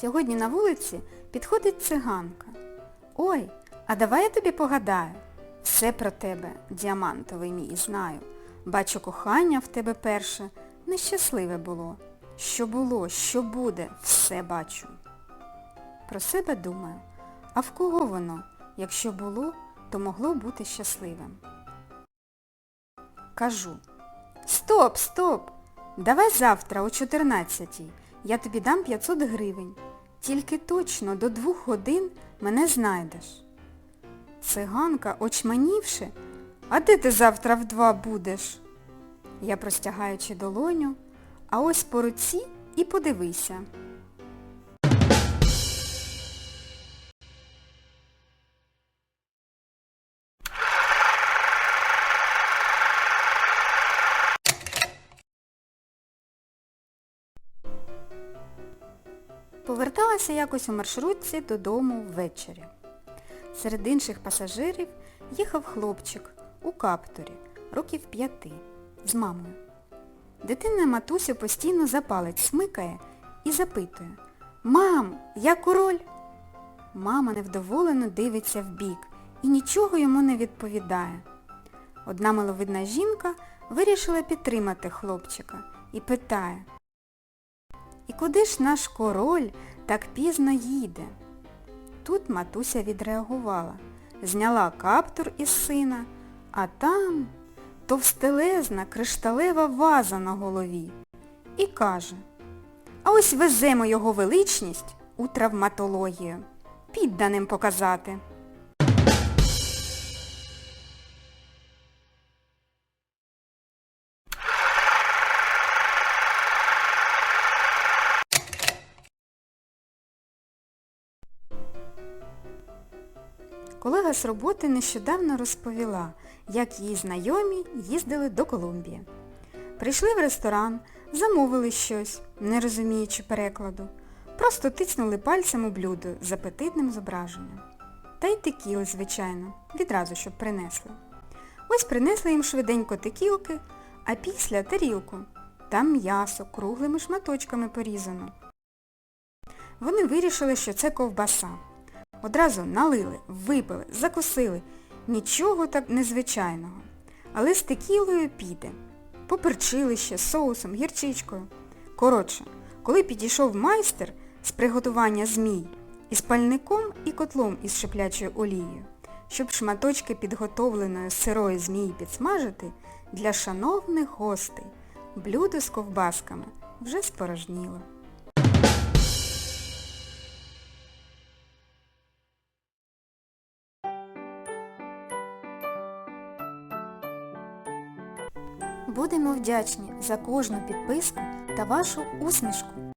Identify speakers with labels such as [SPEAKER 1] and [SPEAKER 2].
[SPEAKER 1] Сьогодні на вулиці підходить циганка. Ой, а давай я тобі погадаю. Все про тебе, діамантовий мій, знаю. Бачу, кохання в тебе перше нещасливе було. Що було, що буде, все бачу. Про себе думаю, а в кого воно, якщо було, то могло бути щасливим. Кажу, стоп, стоп! Давай завтра о 14-й я тобі дам 500 гривень. Тільки точно до двох годин мене знайдеш. Циганка, очманівши, а де ти завтра в два будеш? Я простягаючи долоню, а ось по руці і подивися. Поверталася якось у маршрутці додому ввечері. Серед інших пасажирів їхав хлопчик у каптурі, років п'яти, з мамою. Дитина матусю постійно за палець смикає і запитує Мам, я король? Мама невдоволено дивиться вбік і нічого йому не відповідає. Одна миловидна жінка вирішила підтримати хлопчика і питає І куди ж наш король так пізно їде? Тут матуся відреагувала, зняла каптур із сина, а там товстелезна кришталева ваза на голові. І каже, а ось веземо його величність у травматологію. Підданим показати. Колега з роботи нещодавно розповіла, як її знайомі їздили до Колумбії. Прийшли в ресторан, замовили щось, не розуміючи перекладу. Просто тицнули пальцем у блюдо з апетитним зображенням. Та й текіли, звичайно, відразу, щоб принесли. Ось принесли їм швиденько текілки, а після тарілку. Там м'ясо круглими шматочками порізано. Вони вирішили, що це ковбаса. Одразу налили, випили, закусили. Нічого так незвичайного. Але з текілою піде. Поперчили ще соусом, гірчичкою. Коротше, коли підійшов майстер з приготування змій із пальником і котлом із шиплячою олією, щоб шматочки підготовленої сирої змії підсмажити, для шановних гостей блюдо з ковбасками вже спорожніло. Будемо вдячні за кожну підписку та вашу усмішку.